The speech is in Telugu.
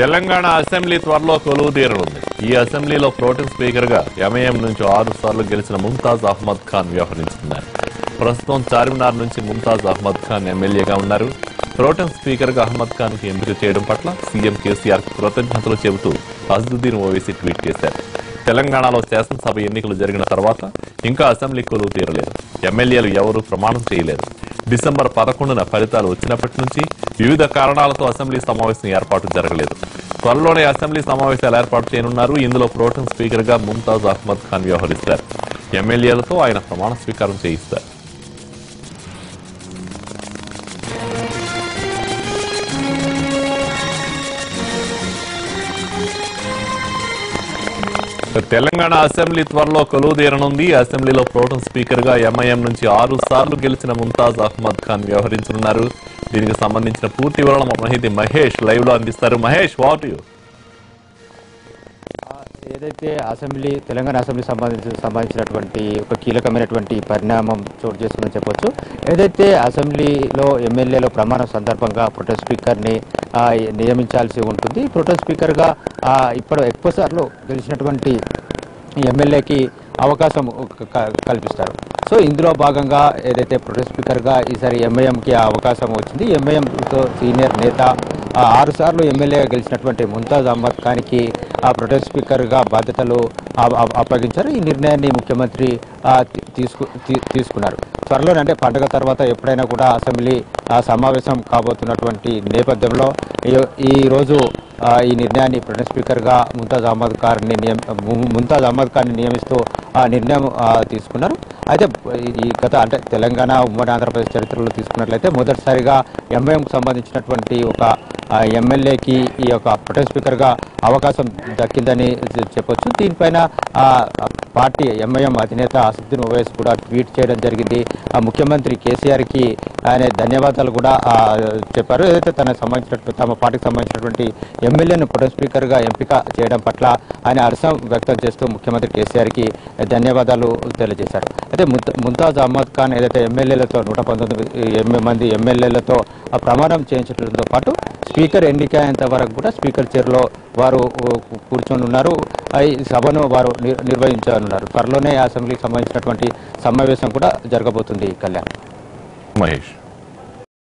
తెలంగాణ అసెంబ్లీ త్వరలో కొలువు తీరనుంది. ఈ అసెంబ్లీలో ప్రోటెం స్పీకర్గా ఎంఐఎం నుంచి ఆరు సార్లు గెలిచిన ముంతాజ్ అహ్మద్ ఖాన్ వ్యవహరించుకున్నారు. ప్రస్తుతం చార్మినార్ నుంచి ముంతాజ్ అహ్మద్ ఖాన్ ఎమ్మెల్యేగా ఉన్నారు. ప్రోటెం స్పీకర్గా అహ్మద్ ఖాన్కి ఎంపిక చేయడం పట్ల సీఎం కేసీఆర్ కృతజ్ఞతలు చెబుతూ అజదుద్దీన్ ఓవైసీ ట్వీట్ చేశారు. తెలంగాణలో శాసనసభ ఎన్నికలు జరిగిన తర్వాత ఇంకా అసెంబ్లీ కొలువు తీరలేదు. ఎమ్మెల్యేలు ఎవరూ ప్రమాణం చేయలేదు. డిసెంబర్ పదకొండున ఫలితాలు వచ్చినప్పటి నుంచి వివిధ కారణాలతో అసెంబ్లీ సమావేశం ఏర్పాటు జరగలేదు. త్వరలోనే అసెంబ్లీ సమావేశాలు ఏర్పాటు చేయనున్నారు. ఇందులో ప్రోటం స్పీకర్గా ముంతాజ్ అహ్మద్ ఖాన్ వ్యవహరిస్తారు. ఎమ్మెల్యేలతో ఆయన ప్రమాణ స్వీకారం చేయిస్తారు. తెలంగాణ అసెంబ్లీ త్వరలో కొలువు తీరనుంది అసెంబ్లీలో ప్రోటం స్పీకర్గా ఎంఐఎం నుంచి ఆరు సార్లు గెలిచిన ముంతాజ్ అహ్మద్ ఖాన్ వ్యవహరించనున్నారు. దీనికి సంబంధించిన పూర్తి వివరణ మా మహేష్ లైవ్లో అందిస్తారు. మహేష్ వాట్ యూ ఏదైతే అసెంబ్లీ తెలంగాణ అసెంబ్లీ సంబంధించి సంబంధించినటువంటి ఒక కీలకమైనటువంటి పరిణామం చోటు చేసుకుందని చెప్పొచ్చు. ఏదైతే అసెంబ్లీలో ఎమ్మెల్యేల ప్రమాణం సందర్భంగా ప్రొటెస్ట్ స్పీకర్ని నియమించాల్సి ఉంటుంది. ప్రొటెస్ట్ స్పీకర్గా ఇప్పుడు ఎక్కువ సార్లు గెలిచినటువంటి ఎమ్మెల్యేకి అవకాశం కల్పిస్తారు. సో ఇందులో భాగంగా ఏదైతే ప్రొటెస్ట్ స్పీకర్గా ఈసారి ఎంఐఎంకి అవకాశం వచ్చింది. ఎంఐఎంతో సీనియర్ నేత ఆరుసార్లు ఆరు సార్లు ఎమ్మెల్యేగా గెలిచినటువంటి ముంతాజ్ అహ్మద్ ఖాన్కి ప్రొటెస్ట్ స్పీకర్గా బాధ్యతలు అప్పగించారు. ఈ నిర్ణయాన్ని ముఖ్యమంత్రి తీసుకు తీ- తీసుకున్నారు. త్వరలోనే అంటే పండుగ తర్వాత ఎప్పుడైనా కూడా అసెంబ్లీ ఆ, సమావేశం కాబోతున్నటువంటి నేపథ్యంలో ఈరోజు ఈ నిర్ణయాన్ని ప్రొటెస్ట్ స్పీకర్గా ముంతాజ్ అహ్మద్ ఖాన్ని నియమ ముంతాజ్ అహ్మద్ ఖాన్ని నియమిస్తూ ఆ నిర్ణయం తీసుకున్నారు. అయితే ఈ గత అంటే తెలంగాణ ఉమ్మడి ఆంధ్రప్రదేశ్ చరిత్రలో తీసుకున్నట్లయితే మొదటిసారిగా ఎంఐఎంకు సంబంధించినటువంటి ఒక ఎమ్మెల్యేకి ఈ యొక్క ప్రొటెస్ట్ స్పీకర్గా అవకాశం దక్కిందని చెప్పొచ్చు. దీనిపైన ఆ, పార్టీ ఎంఐఎం అధినేత అసదుద్దీన్ ఓవైస్ కూడా ట్వీట్ చేయడం జరిగింది. ఆ ముఖ్యమంత్రి కేసీఆర్కి ఆయన ధన్యవాదాలు కూడా చెప్పారు. ఏదైతే తనకు సంబంధించినటువంటి తమ పార్టీకి సంబంధించినటువంటి ఎమ్మెల్యేను ప్రొటెస్ట్ స్పీకర్గా ఎంపిక చేయడం పట్ల ఆయన హర్షం వ్యక్తం చేస్తూ ముఖ్యమంత్రి కేసీఆర్కి ధన్యవాదాలు తెలియజేశారు. అయితే ముంతాజ్ అహ్మద్ ఖాన్ ఏదైతే ఎమ్మెల్యేలతో నూట పంతొమ్మిది మంది ఎమ్మెల్యేలతో ప్రమాణం చేయించడంతో పాటు స్పీకర్ ఎన్నిక అయ్యేంత వరకు కూడా స్పీకర్ చైర్లో వారు కూర్చొని ఉన్నారు ఆ, ఈ సభను వారు నిర్- నిర్వహించనున్నారు. త్వరలోనే అసెంబ్లీకి సంబంధించినటువంటి సమావేశం కూడా జరగబోతుంది కళ్యాణ్. మహేష్